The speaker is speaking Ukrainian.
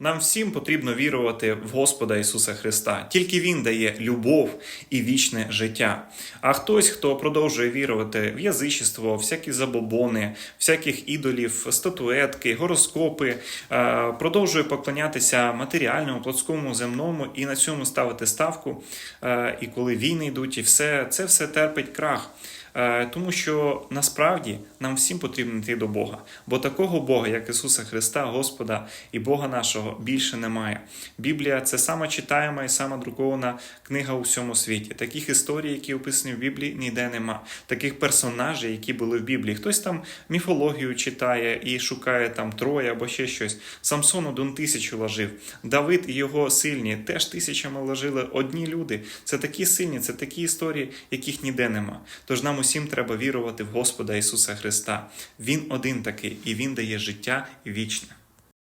Нам всім потрібно вірувати в Господа Ісуса Христа. Тільки Він дає любов і вічне життя. А хтось, хто продовжує вірувати в язичество, всякі забобони, всяких ідолів, статуетки, гороскопи, е, продовжує поклонятися матеріальному, плотському, земному і на цьому ставити ставку. Е, І коли війни йдуть, і все це все терпить крах. Е, Тому що насправді нам всім потрібно йти до Бога, бо такого Бога, як Ісуса Христа, Господа і Бога нашого, більше немає. Біблія це сама читаєма і сама друкована книга у всьому світі. Таких історій, які описані в Біблії, ніде нема. Таких персонажів, які були в Біблії. Хтось там міфологію читає і шукає там троє або ще щось. Самсон один тисячу ложив. Давид і його сильні теж тисячами ложили одні люди. Це такі сильні, це такі історії, яких ніде нема. Тож нам усім треба вірувати в Господа Ісуса Христа. Він один такий, і Він дає життя вічне.